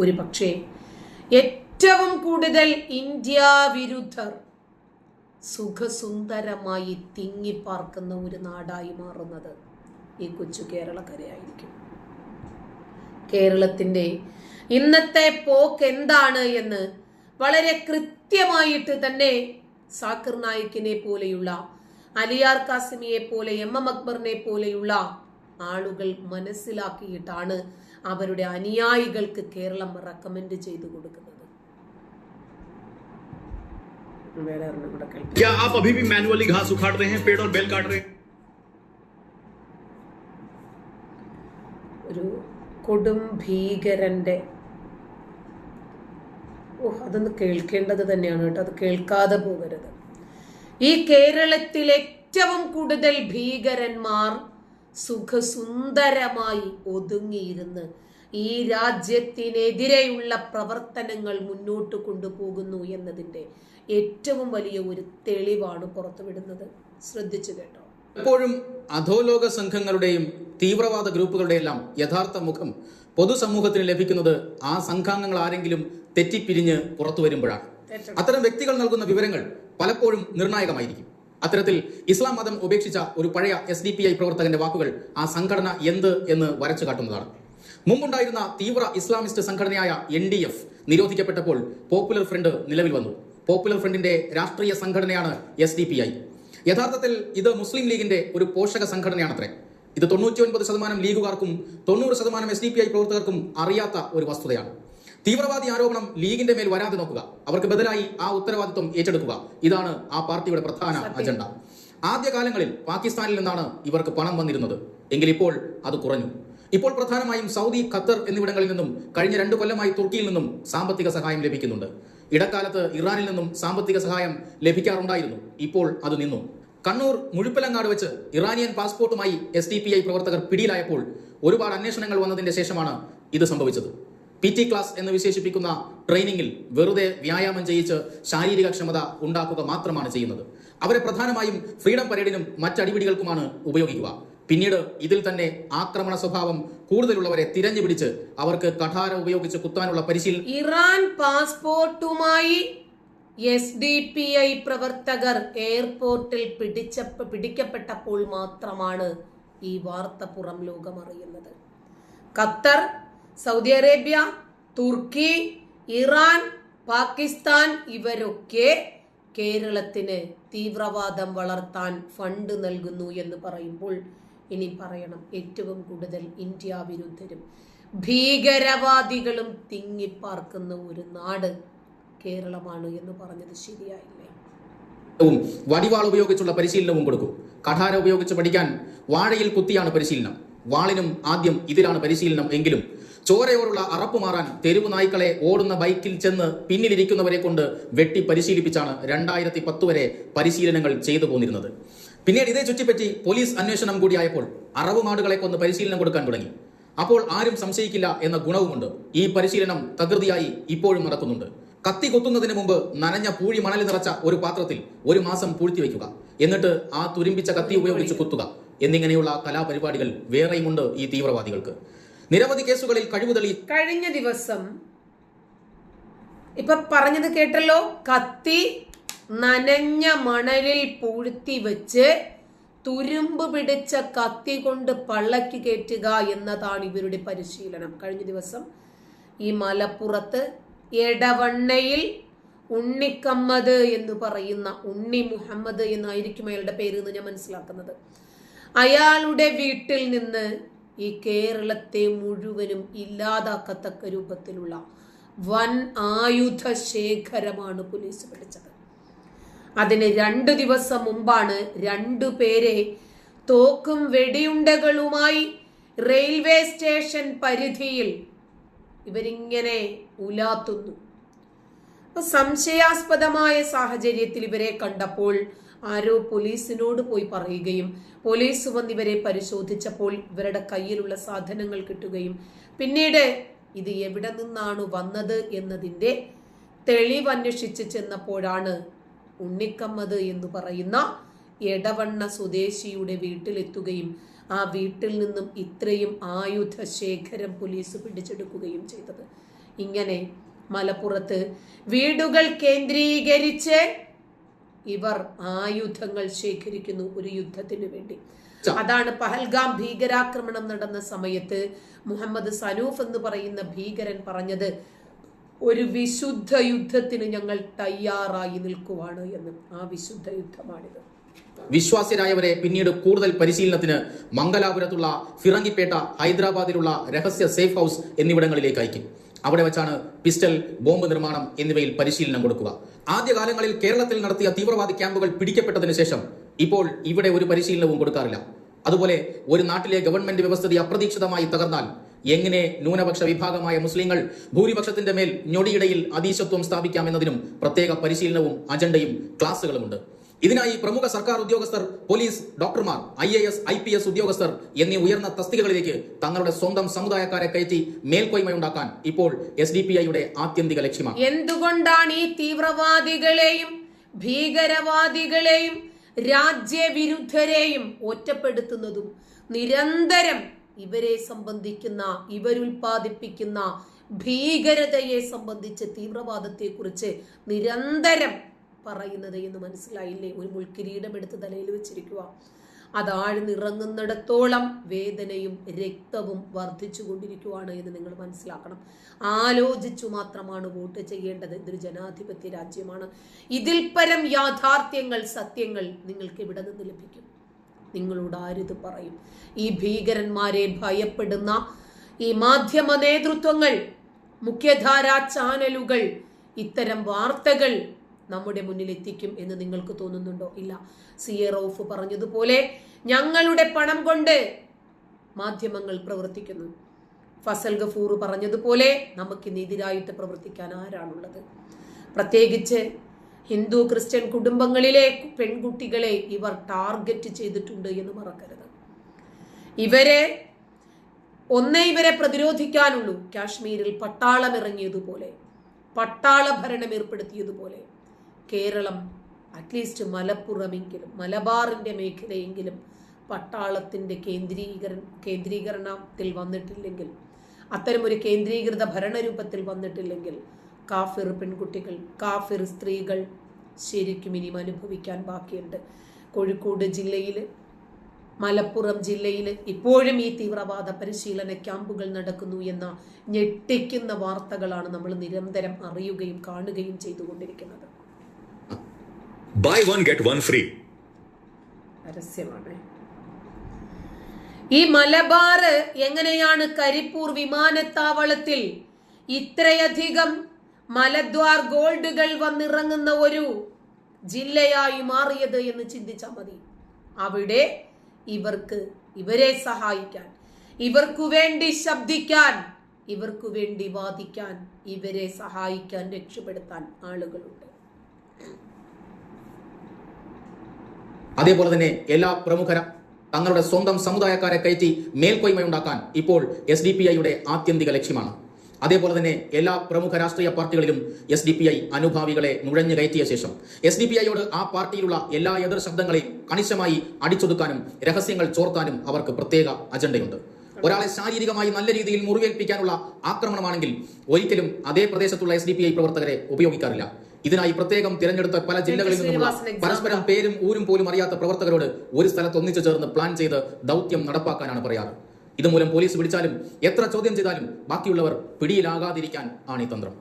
ഒരു പക്ഷേ ഏറ്റവും കൂടുതൽ ഇന്ത്യ വിരുദ്ധർ സുഖസുന്ദരമായി തിങ്ങിപ്പാർക്കുന്ന ഒരു നാടായി മാറുന്നത് ഈ കൊച്ചു കേരളക്കരയായിരിക്കും. കേരളത്തിന്റെ ഇന്നത്തെ പോക്ക് എന്താണ് എന്ന് വളരെ കൃത്യമായിട്ട് തന്നെ സാക്കിർ നായിക്കിനെ പോലെയുള്ള അലിയാർ കാസിമിയെ പോലെ എം എം അക്ബറിനെ പോലെയുള്ള ആളുകൾ മനസ്സിലാക്കിയിട്ടാണ് അവരുടെ അനുയായികൾക്ക് കേരളം റെക്കമെൻഡ് ചെയ്തു കൊടുക്കുന്നത് വേറെ ഒരെണ്ണം കൂടെ കേൾക്കാം. क्या आप अभी भी मैनुअली घास उखाड़ रहे हैं पेड़ और बेल काट रहे हैं ഒരു കൊടും ഭീകരന്റെ ഓ അതൊന്ന് കേൾക്കേണ്ടത് തന്നെയാണ് കേട്ടോ അത് കേൾക്കാതെ പോകരുത് ഈ കേരളത്തിൽ ഏറ്റവും കൂടുതൽ ഭീകരന്മാർ സുഖസുന്ദരമായി ഒതുങ്ങിയിരുന്ന് ഈ രാജ്യത്തിനെതിരെയുള്ള പ്രവർത്തനങ്ങൾ മുന്നോട്ട് കൊണ്ടുപോകുന്നു എന്നതിന്റെ ഏറ്റവും വലിയ ഒരു തെളിവാണ് പുറത്തുവിടുന്നത്. ശ്രദ്ധിച്ചു കേട്ടോ. എപ്പോഴും അധോലോക സംഘങ്ങളുടെയും തീവ്രവാദ ഗ്രൂപ്പുകളുടെയെല്ലാം യഥാർത്ഥ മുഖം പൊതുസമൂഹത്തിന് ലഭിക്കുന്നത് ആ സംഘാംഗങ്ങൾ ആരെങ്കിലും തെറ്റിപ്പിരിഞ്ഞ് പുറത്തു വരുമ്പോഴാണ് അത്തരം വ്യക്തികൾ നൽകുന്ന വിവരങ്ങൾ പലപ്പോഴും നിർണായകമായിരിക്കും. അത്തരത്തിൽ ഇസ്ലാം മതം ഉപേക്ഷിച്ച ഒരു പഴയ എസ് ഡി പി ഐ പ്രവർത്തകന്റെ വാക്കുകൾ ആ സംഘടന എന്ത് എന്ന് വരച്ചു കാട്ടുന്നതാണ്. മുമ്പുണ്ടായിരുന്ന തീവ്ര ഇസ്ലാമിസ്റ്റ് സംഘടനയായ എൻ ഡി എഫ് നിരോധിക്കപ്പെട്ടപ്പോൾ പോപ്പുലർ ഫ്രണ്ട് നിലവിൽ വന്നു. പോപ്പുലർ ഫ്രണ്ടിന്റെ രാഷ്ട്രീയ സംഘടനയാണ് എസ് ഡി പി ഐ യഥാർത്ഥത്തിൽ ഇത് മുസ്ലിം ലീഗിന്റെ ഒരു പോഷക സംഘടനയാണത്രേ. ഇത് തൊണ്ണൂറ്റി ഒൻപത് ശതമാനം ലീഗുകാർക്കും തൊണ്ണൂറ് ശതമാനം എസ് ഡി പി ഐ പ്രവർത്തകർക്കും അറിയാത്ത ഒരു വസ്തുതയാണ്. തീവ്രവാദി ആരോപണം ലീഗിന്റെ മേൽ വരാതെ നോക്കുക. അവർക്ക് ബദലായി ആ ഉത്തരവാദിത്വം ഏറ്റെടുക്കുക. ഇതാണ് ആ പാർട്ടിയുടെ പ്രധാന അജണ്ട. ആദ്യകാലങ്ങളിൽ പാകിസ്ഥാനിൽ നിന്നാണ് ഇവർക്ക് പണം വന്നിരുന്നത്. എങ്കിൽ ഇപ്പോൾ അത് കുറഞ്ഞു. ഇപ്പോൾ പ്രധാനമായും സൗദി ഖത്തർ എന്നിവിടങ്ങളിൽ നിന്നും കഴിഞ്ഞ രണ്ടു കൊല്ലമായി തുർക്കിയിൽ നിന്നും സാമ്പത്തിക സഹായം ലഭിക്കുന്നുണ്ട്. ഇടക്കാലത്ത് ഇറാനിൽ നിന്നും സാമ്പത്തിക സഹായം ലഭിക്കാറുണ്ടായിരുന്നു. ഇപ്പോൾ അത് നിന്നു. കണ്ണൂർ മുഴുപ്പിലങ്ങാട് വെച്ച് ഇറാനിയൻ പാസ്പോർട്ടുമായി എസ് ഡി പി ഐ പ്രവർത്തകർ പിടിയിലായപ്പോൾ ഒരുപാട് അന്വേഷണങ്ങൾ വന്നതിന്റെ ശേഷമാണ് ഇത് സംഭവിച്ചത്. പി ടി ക്ലാസ് എന്ന് വിശേഷിപ്പിക്കുന്ന ട്രെയിനിങ്ങിൽ വെറുതെ വ്യായാമം ചെയ്യിച്ച് ശാരീരിക ക്ഷമത ഉണ്ടാക്കുക മാത്രമാണ് ചെയ്യുന്നത്. അവരെ പ്രധാനമായും ഫ്രീഡം പരേഡിനും മറ്റടിപിടികൾക്കുമാണ് ഉപയോഗിക്കുക. പിന്നീട് ഇതിൽ തന്നെ ആക്രമണ സ്വഭാവം കൂടുതലുള്ളവരെ തിരഞ്ഞു പിടിച്ച് അവർക്ക് കഠാര ഉപയോഗിച്ച് കുത്താനുള്ള പരിശീലനം ഇറാൻ പാസ്പോർട്ടുമായി എസ് ഡി പി ഐ പ്രവർത്തകർ എയർപോർട്ടിൽ പിടിച്ച പിടിക്കപ്പെട്ടപ്പോൾ മാത്രമാണ് ഈ വാർത്ത പുറം ലോകം അറിയുന്നത് ഖത്തർ സൗദി അറേബ്യ തുർക്കി ഇറാൻ പാകിസ്ഥാൻ ഇവരൊക്കെ കേരളത്തിന് തീവ്രവാദം വളർത്താൻ ഫണ്ട് നൽകുന്നു എന്ന് പറയുമ്പോൾ ഇനി പറയണം. ഏറ്റവും കൂടുതൽ ഇന്ത്യ വിരുദ്ധരും ഭീകരവാദികളും തിങ്ങിപ്പാർക്കുന്ന ഒരു നാട് കേരളമാണ് എന്ന് പറഞ്ഞത് ശരിയായില്ലേ? വടിവാൾ ഉപയോഗിച്ചുള്ള പരിശീലനവും കൊടുക്കും കഠാര ഉപയോഗിച്ച് പഠിക്കാൻ വാഴയിൽ കുത്തിയാണ് പരിശീലനം. വാളിനും ആദ്യം ഇതിലാണ് പരിശീലനം എങ്കിലും ചോരയോടുള്ള അറപ്പ് മാറാൻ തെരുവ് നായ്ക്കളെ ഓടുന്ന ബൈക്കിൽ ചെന്ന് പിന്നിലിരിക്കുന്നവരെ കൊണ്ട് വെട്ടി പരിശീലിപ്പിച്ചാണ് രണ്ടായിരത്തി പത്ത് വരെ പരിശീലനങ്ങൾ ചെയ്തു പോന്നിരുന്നത്. പിന്നീട് ഇതേ ചുറ്റിപ്പറ്റി പോലീസ് അന്വേഷണം കൂടിയായപ്പോൾ അറവുമാടുകളെ കൊന്ന് പരിശീലനം കൊടുക്കാൻ തുടങ്ങി. അപ്പോൾ ആരും സംശയിക്കില്ല എന്ന ഗുണവുമുണ്ട്. ഈ പരിശീലനം തകൃതിയായി ഇപ്പോഴും നടക്കുന്നുണ്ട്. കത്തി കൊത്തുന്നതിന് മുമ്പ് നനഞ്ഞ പൂഴി മണൽ നിറച്ച ഒരു പാത്രത്തിൽ ഒരു മാസം പൂഴ്ത്തി വയ്ക്കുക. എന്നിട്ട് ആ തുരുമ്പിച്ച കത്തി ഉപയോഗിച്ച് കുത്തുക. എന്നിങ്ങനെയുള്ള കലാപരിപാടികൾ വേറെയുമുണ്ട് ഈ തീവ്രവാദികൾക്ക്. നിരവധി കേസുകളിൽ കഴിവ് കഴിഞ്ഞ ദിവസം ഇപ്പൊ പറഞ്ഞത് കേട്ടല്ലോ കത്തി നനഞ്ഞ മണലിൽ പൂഴ്ത്തി വെച്ച് തുരുമ്പ് പിടിച്ച കത്തി കൊണ്ട് പള്ളക്ക് കയറ്റുക എന്നതാണ് ഇവരുടെ പരിശീലനം. കഴിഞ്ഞ ദിവസം ഈ മലപ്പുറത്ത് എടവണ്ണയിൽ ഉണ്ണിക്കമ്മദ് എന്ന് പറയുന്ന ഉണ്ണി മുഹമ്മദ് എന്നായിരിക്കും അയാളുടെ പേര് എന്ന് ഞാൻ മനസ്സിലാക്കുന്നത്. അയാളുടെ വീട്ടിൽ നിന്ന് ഈ കേരളത്തെ മുഴുവനും ഇല്ലാതാക്കത്തക്ക രൂപത്തിലുള്ള വൻ ആയുധ ശേഖരമാണ് പോലീസ് പിടിച്ചത്. അതിന് രണ്ടു ദിവസം മുമ്പാണ് രണ്ടു പേരെ തോക്കും വെടിയുണ്ടകളുമായി റെയിൽവേ സ്റ്റേഷൻ പരിധിയിൽ ഇവരിങ്ങനെ ഉലാത്തുന്നു. സംശയാസ്പദമായ സാഹചര്യത്തിൽ ഇവരെ കണ്ടപ്പോൾ ആരോ പോലീസിനോട് പോയി പറയുകയും പോലീസ് വന്ന് ഇവരെ പരിശോധിച്ചപ്പോൾ ഇവരുടെ കയ്യിലുള്ള സാധനങ്ങൾ കിട്ടുകയും പിന്നീട് ഇത് എവിടെ നിന്നാണ് വന്നത് എന്നതിന്റെ തെളിവന്വേഷിച്ച് ചെന്നപ്പോഴാണ് ഉണ്ണിക്കമ്മത് എന്ന് പറയുന്ന എടവണ്ണ സ്വദേശിയുടെ വീട്ടിലെത്തുകയും ആ വീട്ടിൽ നിന്നും ഇത്രയും ആയുധ ശേഖരം പോലീസ് പിടിച്ചെടുക്കുകയും ചെയ്തത്. ഇങ്ങനെ മലപ്പുറത്ത് വീടുകൾ കേന്ദ്രീകരിച്ച് ഇവർ ആയുധങ്ങൾ ശേഖരിക്കുന്നു ഒരു യുദ്ധത്തിന് വേണ്ടി. അതാണ് പഹൽഗാം ഭീകരാക്രമണം നടന്ന സമയത്ത് മുഹമ്മദ് സനൂഫ് എന്ന് പറയുന്ന ഭീകരൻ പറഞ്ഞത് ഒരു വിശുദ്ധ യുദ്ധത്തിന് ഞങ്ങൾ തയ്യാറായി നിൽക്കുവാണ് എന്ന്. ആ വിശുദ്ധ യുദ്ധമാണിത്. വിശ്വാസ്യരായവരെ പിന്നീട് കൂടുതൽ പരിശീലനത്തിന് മംഗലാപുരത്തുള്ള ഫിറങ്കിപ്പേട്ട ഹൈദരാബാദിലുള്ള രഹസ്യ സേഫ് ഹൗസ് എന്നിവിടങ്ങളിലേക്ക് അയക്കും. അവിടെ വെച്ചാണ് പിസ്റ്റൽ ബോംബ് നിർമ്മാണം എന്നിവയിൽ പരിശീലനം കൊടുക്കുക. ആദ്യകാലങ്ങളിൽ കേരളത്തിൽ നടത്തിയ തീവ്രവാദി ക്യാമ്പുകൾ പിടിക്കപ്പെട്ടതിന് ശേഷം ഇപ്പോൾ ഇവിടെ ഒരു പരിശീലനവും കൊടുക്കാറില്ല. അതുപോലെ ഒരു നാട്ടിലെ ഗവൺമെന്റ് വ്യവസ്ഥിതി അപ്രതീക്ഷിതമായി തകർന്നാൽ എങ്ങനെ ന്യൂനപക്ഷ വിഭാഗമായ മുസ്ലിങ്ങൾ ഭൂരിപക്ഷത്തിന്റെ മേൽ ഞൊടിയിടയിൽ അതീശത്വം സ്ഥാപിക്കാമെന്നതിനും പ്രത്യേക പരിശീലനവും അജണ്ടയും ക്ലാസുകളുമുണ്ട് ഇതിനായി പ്രമുഖ സർക്കാർ ഉദ്യോഗസ്ഥർ പോലീസ് ഡോക്ടർമാർ I A S I P S ഉദ്യോഗസ്ഥർ എന്നീ ഉയർന്ന തസ്തികകളിലേക്ക് തങ്ങളുടെ സ്വന്തം സമുദായക്കാരെ കയറ്റി മേൽക്കോയ്മയുണ്ടാക്കാൻ ഇപ്പോൾ എസ് ഡി പി ഐയുടെ ആത്യന്തിക ലക്ഷ്യമാണ്. എന്തുകൊണ്ടാണ് ഈ തീവ്രവാദികളെയും ഭീകരവാദികളെയും രാജ്യവിരുദ്ധരെയും ഒറ്റപ്പെടുത്തുന്നതും? നിരന്തരം ഇവരെ സംബന്ധിക്കുന്ന ഇവരുൽപാദിപ്പിക്കുന്ന ഭീകരതയെ സംബന്ധിച്ച് തീവ്രവാദത്തെക്കുറിച്ച് നിരന്തരം പറയുന്നത് എന്ന് മനസ്സിലായില്ലേ? ഒരു മുൾക്കിരീടം എടുത്ത് തലയിൽ വെച്ചിരിക്കുക അതാഴ്ന്നിറങ്ങുന്നിടത്തോളം വേദനയും രക്തവും വർദ്ധിച്ചു കൊണ്ടിരിക്കുവാണ് എന്ന് നിങ്ങൾ മനസ്സിലാക്കണം. ആലോചിച്ചു മാത്രമാണ് വോട്ട് ചെയ്യേണ്ടത്. ഇതൊരു ജനാധിപത്യ രാജ്യമാണ്. ഇതിൽ പരം യാഥാർത്ഥ്യങ്ങൾ സത്യങ്ങൾ നിങ്ങൾക്ക് ഇവിടെ നിന്ന് ലഭിക്കും. നിങ്ങളോട് ആരിത് പറയും? ഈ ഭീകരന്മാരെ ഭയപ്പെടുന്ന ഈ മാധ്യമ നേതൃത്വങ്ങൾ മുഖ്യധാരാ ചാനലുകൾ ഇത്തരം വാർത്തകൾ നമ്മുടെ മുന്നിൽ എത്തിക്കും എന്ന് നിങ്ങൾക്ക് തോന്നുന്നുണ്ടോ? ഇല്ല. സി എ റൌഫ് പറഞ്ഞതുപോലെ ഞങ്ങളുടെ പണം കൊണ്ട് മാധ്യമങ്ങൾ പ്രവർത്തിക്കുന്നു. ഫസൽ ഗഫൂർ പറഞ്ഞതുപോലെ നമുക്കിനെതിരായിട്ട് പ്രവർത്തിക്കാൻ ആരാണുള്ളത്? പ്രത്യേകിച്ച് ഹിന്ദു ക്രിസ്ത്യൻ കുടുംബങ്ങളിലെ പെൺകുട്ടികളെ ഇവർ ടാർഗറ്റ് ചെയ്തിട്ടുണ്ട് എന്ന് മറക്കരുത്. ഇവരെ ഒന്നേ ഇവരെ പ്രതിരോധിക്കാനുള്ളൂ. കാശ്മീരിൽ പട്ടാളം ഇറങ്ങിയതുപോലെ പട്ടാള ഭരണം ഏർപ്പെടുത്തിയതുപോലെ. കേരളം അറ്റ്ലീസ്റ്റ് മലപ്പുറമെങ്കിലും മലബാറിന്റെ മേഖലയെങ്കിലും പട്ടാളത്തിന്റെ കേന്ദ്രീകര കേന്ദ്രീകരണത്തിൽ വന്നിട്ടില്ലെങ്കിൽ അത്തരമൊരു കേന്ദ്രീകൃത ഭരണരൂപത്തിൽ വന്നിട്ടില്ലെങ്കിൽ കാഫിർ പെൺകുട്ടികൾ കാഫിർ സ്ത്രീകൾ ശരിക്കും ഇനിയും അനുഭവിക്കാൻ ബാക്കിയുണ്ട്. കോഴിക്കോട് ജില്ലയിൽ മലപ്പുറം ജില്ലയിൽ ഇപ്പോഴും ഈ തീവ്രവാദ പരിശീലന ക്യാമ്പുകൾ നടക്കുന്നു എന്ന ഞെട്ടിക്കുന്ന വാർത്തകളാണ് നമ്മൾ നിരന്തരം അറിയുകയും കാണുകയും ചെയ്തുകൊണ്ടിരിക്കുന്നത്. Buy one get one free ഈ മലബാർ എങ്ങനെയാണ് കരിപ്പൂർ വിമാനത്താവളത്തിൽ ഇത്രയധികം മലദ്വാർ ഗോൾഡുകൾ വന്നിറങ്ങുന്ന ഒരു ജില്ലയായി മാറിയത് എന്ന് ചിന്തിച്ചാൽ മതി. അവിടെ ഇവർക്ക് ഇവരെ സഹായിക്കാൻ ഇവർക്കു വേണ്ടി ശബ്ദിക്കാൻ ഇവർക്കു വേണ്ടി വാദിക്കാൻ ഇവരെ സഹായിക്കാൻ രക്ഷപ്പെടുത്താൻ ആളുകളുണ്ട്. അതേപോലെ തന്നെ എല്ലാ പ്രമുഖര തങ്ങളുടെ സ്വന്തം സമുദായക്കാരെ കയറ്റി മേൽക്കോയ്മയുണ്ടാക്കാൻ ഇപ്പോൾ എസ് ഡി പി ഐയുടെ ആത്യന്തിക ലക്ഷ്യമാണ്. അതേപോലെ തന്നെ എല്ലാ പ്രമുഖ രാഷ്ട്രീയ പാർട്ടികളിലും എസ് ഡി പി ഐ അനുഭാവികളെ നുഴഞ്ഞു കയറ്റിയ ശേഷം എസ് ഡി പി ഐയോട് ആ പാർട്ടിയിലുള്ള എല്ലാ എതിർ ശബ്ദങ്ങളെയും കണിശമായി അടിച്ചൊതുക്കാനും രഹസ്യങ്ങൾ ചോർത്താനും അവർക്ക് പ്രത്യേക അജണ്ടയുണ്ട്. ഒരാളെ ശാരീരികമായി നല്ല രീതിയിൽ മുറിവേൽപ്പിക്കാനുള്ള ആക്രമണമാണെങ്കിൽ ഒരിക്കലും അതേ പ്രദേശത്തുള്ള എസ് ഡി പി ഐ പ്രവർത്തകരെ ഉപയോഗിക്കാറില്ല. ഇതിനായി പ്രത്യേകം തിരഞ്ഞെടുത്ത പല ജില്ലകളിൽ നിന്നുള്ള പരസ്പരം പേരും ഊരും പോലും അറിയാത്ത പ്രവർത്തകരോട് ഒരു സ്ഥലത്ത് ഒന്നിച്ചു ചേർന്ന് പ്ലാൻ ചെയ്ത് ദൗത്യം നടപ്പാക്കാനാണ് പറയാറ്. ഇതുമൂലം പോലീസ് പിടിച്ചാലും എത്ര ചോദ്യം ചെയ്താലും ബാക്കിയുള്ളവർ പിടിയിലാകാതിരിക്കാൻ ആണ് ഈ തന്ത്രം.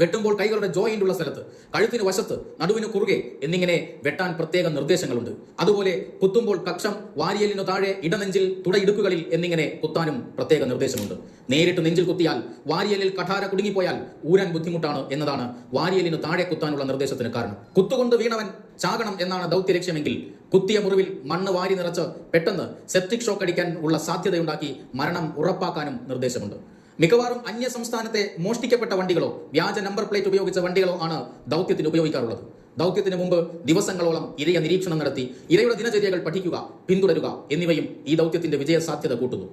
വെട്ടുമ്പോൾ കൈകളുടെ ജോയിന്റ് ഉള്ള സ്ഥലത്ത് കഴുത്തിന് വശത്ത് നടുവിന് കുറുകെ എന്നിങ്ങനെ വെട്ടാൻ പ്രത്യേക നിർദ്ദേശങ്ങളുണ്ട്. അതുപോലെ കുത്തുമ്പോൾ കക്ഷം വാരിയലിനു താഴെ ഇടനെഞ്ചിൽ തുടയിടുക്കുകളിൽ എന്നിങ്ങനെ കുത്താനും പ്രത്യേക നിർദ്ദേശമുണ്ട്. നേരിട്ട് നെഞ്ചിൽ കുത്തിയാൽ വാരിയലിൽ കഠാര കുടുങ്ങിപ്പോയാൽ ഊരാൻ ബുദ്ധിമുട്ടാണ് എന്നതാണ് വാരിയലിനു താഴെ കുത്താനുള്ള നിർദ്ദേശത്തിന് കാരണം. കുത്തുകൊണ്ട് വീണവൻ ചാകണം എന്നാണ് ദൗത്യ ലക്ഷ്യമെങ്കിൽ കുത്തിയ മുറിവിൽ മണ്ണ് വാരി നിറച്ച് പെട്ടെന്ന് സെപ്റ്റിക് ഷോക്ക് അടിക്കാൻ ഉള്ള സാധ്യതയുണ്ടാക്കി മരണം ഉറപ്പാക്കാനും നിർദ്ദേശമുണ്ട്. മിക്കവാറും അന്യ സംസ്ഥാനത്തെ മോഷ്ടിക്കപ്പെട്ട വണ്ടികളോ വ്യാജ നമ്പർ പ്ലേറ്റ് ഉപയോഗിച്ച വണ്ടികളോ ആണ് ദൗത്യത്തിന് ഉപയോഗിക്കാറുള്ളത്. ദൗത്യത്തിന് മുമ്പ് ദിവസങ്ങളോളം ഇരയെ നിരീക്ഷണം നടത്തി ഇരയുടെ ദിനചര്യകൾ പഠിക്കുക പിന്തുടരുക എന്നിവയും ഈ ദൗത്യത്തിന്റെ വിജയ സാധ്യത കൂട്ടുന്നു.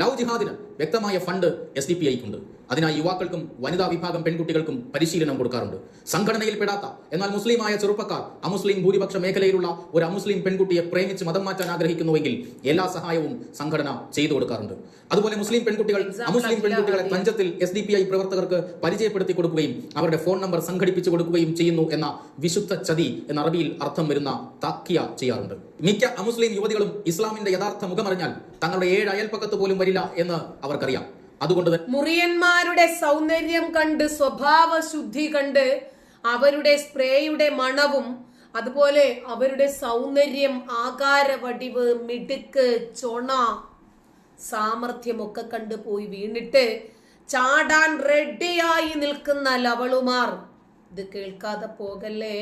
ലവ് ജിഹാദിന് വ്യക്തമായ ഫണ്ട് എസ് ഡി പി ഐക്കുണ്ട് അതിനായി യുവാക്കൾക്കും വനിതാ വിഭാഗം പെൺകുട്ടികൾക്കും പരിശീലനം കൊടുക്കാറുണ്ട്. സംഘടനയിൽ പെടാത്ത എന്നാൽ മുസ്ലിമായ ചെറുപ്പക്കാർ അമുസ്ലിം ഭൂരിപക്ഷ മേഖലയിലുള്ള ഒരു അമുസ്ലിം പെൺകുട്ടിയെ പ്രേമിച്ച് മതം മാറ്റാൻ ആഗ്രഹിക്കുന്നുവെങ്കിൽ എല്ലാ സഹായവും സംഘടന ചെയ്തു കൊടുക്കാറുണ്ട്. അതുപോലെ മുസ്ലിം പെൺകുട്ടികൾ അമുസ്ലിം പെൺകുട്ടികളെ തഞ്ചത്തിൽ എസ് ഡി പി ഐ പ്രവർത്തകർക്ക് പരിചയപ്പെടുത്തി കൊടുക്കുകയും അവരുടെ ഫോൺ നമ്പർ സംഘടിപ്പിച്ചു കൊടുക്കുകയും ചെയ്യുന്നു എന്ന വിശുദ്ധ ചതി എന്ന അറബിയിൽ അർത്ഥം വരുന്ന താക്കിയ ചെയ്യാറുണ്ട്. മിക്ക അമുസ്ലിം യുവതികളും ഇസ്ലാമിന്റെ യഥാർത്ഥ മുഖമറിഞ്ഞാൽ തങ്ങളുടെ ഏഴ് അയൽപ്പക്കത്ത് പോലും വരില്ല എന്ന് അവർക്കറിയാം. അതുകൊണ്ട് മുറിയന്മാരുടെ സൗന്ദര്യം കണ്ട് സ്വഭാവ ശുദ്ധി കണ്ട് അവരുടെ സ്പ്രേയുടെ മണവും അതുപോലെ അവരുടെ സൗന്ദര്യം ആകാര വടിവ് മിടുക്ക് ചൊണ സാമർഥ്യമൊക്കെ കണ്ട് പോയി വീണിട്ട് ചാടാൻ റെഡിയായി നിൽക്കുന്ന ലവളുമാർ. ഇത് കേൾക്കാതെ പോകല്ലേ?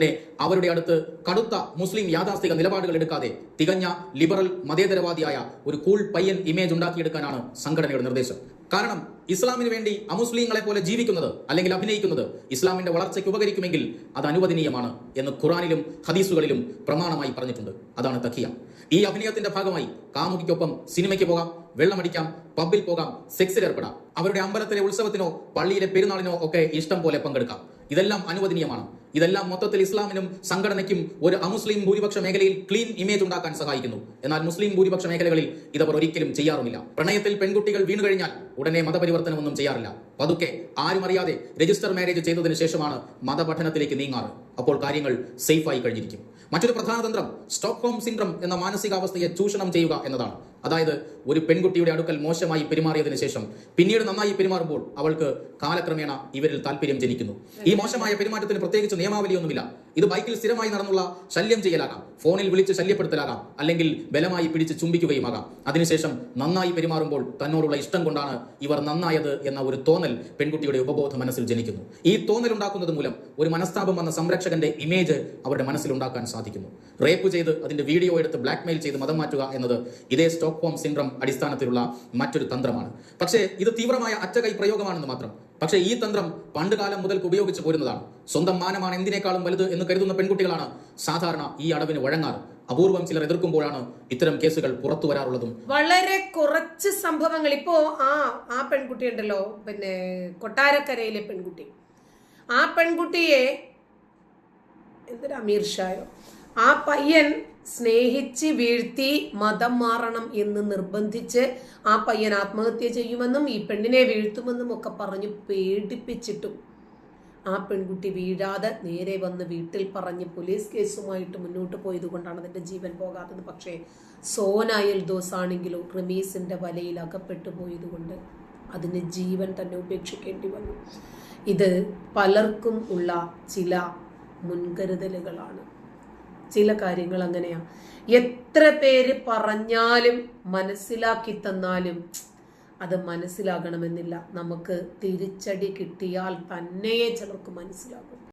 ലെ അവരുടെ അടുത്ത് കടുത്ത മുസ്ലിം യാഥാസ്ഥിക നിലപാടുകൾ എടുക്കാതെ തികഞ്ഞ ലിബറൽ മതേതരവാദിയായ ഒരു കൂൾ പയ്യൻ ഇമേജ് ഉണ്ടാക്കിയെടുക്കാനാണ് സംഘടനയുടെ നിർദ്ദേശം. കാരണം ഇസ്ലാമിന് വേണ്ടി അമുസ്ലിങ്ങളെ പോലെ ജീവിക്കുന്നത് അല്ലെങ്കിൽ അഭിനയിക്കുന്നത് ഇസ്ലാമിന്റെ വളർച്ചയ്ക്ക് ഉപകരിക്കുമെങ്കിൽ അത് അനുവദനീയമാണ് എന്ന് ഖുറാനിലും ഹദീസുകളിലും പ്രമാണമായി പറഞ്ഞിട്ടുണ്ട്. അതാണ് തഖിയ. ഈ അഭിനയത്തിന്റെ ഭാഗമായി കാമുകിക്കൊപ്പം സിനിമയ്ക്ക് പോകാം വെള്ളമടിക്കാം പബ്ബിൽ പോകാം സെക്സിൽ ഏർപ്പെടാം. അവരുടെ അമ്പലത്തിലെ ഉത്സവത്തിനോ പള്ളിയിലെ പെരുന്നാളിനോ ഒക്കെ ഇഷ്ടം പോലെ പങ്കെടുക്കാം. ഇതെല്ലാം അനുവദനീയമാണ്. ഇതെല്ലാം മൊത്തത്തിൽ ഇസ്ലാമിനും സംഘടനയ്ക്കും ഒരു അമുസ്ലിം ഭൂരിപക്ഷ മേഖലയിൽ ക്ലീൻ ഇമേജ് ഉണ്ടാക്കാൻ സഹായിക്കുന്നു. എന്നാൽ മുസ്ലിം ഭൂരിപക്ഷ മേഖലകളിൽ ഇതവർ ഒരിക്കലും ചെയ്യാറുമില്ല. പ്രണയത്തിൽ പെൺകുട്ടികൾ വീണു കഴിഞ്ഞാൽ ഉടനെ മതപരിവർത്തനമൊന്നും ചെയ്യാറില്ല. പതുക്കെ ആരും അറിയാതെ രജിസ്റ്റർ മാരേജ് ചെയ്തതിനു ശേഷമാണ് മതപഠനത്തിലേക്ക് നീങ്ങാറ്. അപ്പോൾ കാര്യങ്ങൾ സേഫായി കഴിഞ്ഞിരിക്കും. മറ്റൊരു പ്രധാന തന്ത്രം സ്റ്റോക്ക്ഹോം സിൻഡ്രം എന്ന മാനസികാവസ്ഥയെ ചൂഷണം ചെയ്യുക എന്നതാണ്. അതായത് ഒരു പെൺകുട്ടിയുടെ അടുക്കൽ മോശമായി പെരുമാറിയതിനു ശേഷം പിന്നീട് നന്നായി പെരുമാറുമ്പോൾ അവൾക്ക് കാലക്രമേണ ഇവരിൽ താല്പര്യം ജനിക്കുന്നു. ഈ മോശമായ പെരുമാറ്റത്തിന് പ്രത്യേകിച്ച് നിയമാവലിയൊന്നുമില്ല. ഇത് ബൈക്കിൽ സ്ഥിരമായി നടന്നുള്ള ശല്യം ചെയ്യലാകാം. ഫോണിൽ വിളിച്ച് ശല്യപ്പെടുത്തലാകാം. അല്ലെങ്കിൽ ബലമായി പിടിച്ച് ചുംബിക്കുകയുമാകാം അതിനുശേഷം നന്നായി പെരുമാറുമ്പോൾ തന്നോടുള്ള ഇഷ്ടം കൊണ്ടാണ് ഇവർ നന്നായത് എന്ന ഒരു തോന്നൽ പെൺകുട്ടിയുടെ ഉപബോധ മനസ്സിൽ ജനിക്കുന്നു. ഈ തോന്നൽ ഉണ്ടാക്കുന്നത് മൂലം ഒരു മനസ്താപം വന്ന സംരക്ഷകന്റെ ഇമേജ് അവരുടെ മനസ്സിൽ ഉണ്ടാക്കാൻ സാധിക്കുന്നു. റേപ്പ് ചെയ്ത് അതിന്റെ വീഡിയോ എടുത്ത് ബ്ലാക്ക്മെയിൽ ചെയ്ത് മതം മാറ്റുക എന്നത് ഇതേ സ്റ്റോക്ക്ഹോം സിൻഡ്രം അടിസ്ഥാനത്തിലുള്ള മറ്റൊരു തന്ത്രമാണ്. പക്ഷേ ഇത് തീവ്രമായ അറ്റകൈ പ്രയോഗമാണെന്ന് മാത്രം. പക്ഷേ ഈ തന്ത്രം പണ്ട് കാലം മുതൽക്ക് ഉപയോഗിച്ചു പോരുന്നതാണ്. സ്വന്തം മാനമാണ് എന്തിനേക്കാളും വലുത് എന്ന് കരുതുന്ന പെൺകുട്ടികളാണ് സാധാരണ ഈ അടവിന് വഴങ്ങാറ്. അപൂർവം ചിലർ എതിർക്കുമ്പോഴാണ് ഇത്തരം കേസുകൾ പുറത്തു വരാറുള്ളതും. വളരെ കുറച്ച് സംഭവങ്ങൾ. ഇപ്പോ ആ ആ പെൺകുട്ടി ഉണ്ടല്ലോ പിന്നെ കൊട്ടാരക്കരയിലെ പെൺകുട്ടി. ആ പെൺകുട്ടിയെ എന്തൊരു അമീർ ഷായോ. ആ പയ്യൻ സ്നേഹിച്ച് വീഴ്ത്തി മതം മാറണം എന്ന് നിർബന്ധിച്ച് ആ പയ്യൻ ആത്മഹത്യ ചെയ്യുമെന്നും ഈ പെണ്ണിനെ വീഴ്ത്തുമെന്നും ഒക്കെ പറഞ്ഞു പേടിപ്പിച്ചിട്ടും ആ പെൺകുട്ടി വീഴാതെ നേരെ വന്ന് വീട്ടിൽ പറഞ്ഞ് പോലീസ് കേസുമായിട്ട് മുന്നോട്ട് പോയത് കൊണ്ടാണ് അതിന്റെ ജീവൻ പോകാത്തത്. പക്ഷേ സോനായൽ ദോസാണെങ്കിലും ആണെങ്കിലോ റിമീസിന്റെ വലയിൽ അകപ്പെട്ടു പോയതുകൊണ്ട് അതിന് ജീവൻ തന്നെ ഉപേക്ഷിക്കേണ്ടി വന്നു. ഇത് പലർക്കും ഉള്ള ചില മുൻകരുതലുകളാണ്. ചില കാര്യങ്ങൾ അങ്ങനെയാ. എത്ര പേര് പറഞ്ഞാലും മനസ്സിലാക്കി തന്നാലും അത് മനസ്സിലാകണമെന്നില്ല. നമുക്ക് തിരിച്ചടി കിട്ടിയാൽ തന്നെയേ ചിലർക്ക് മനസ്സിലാകും.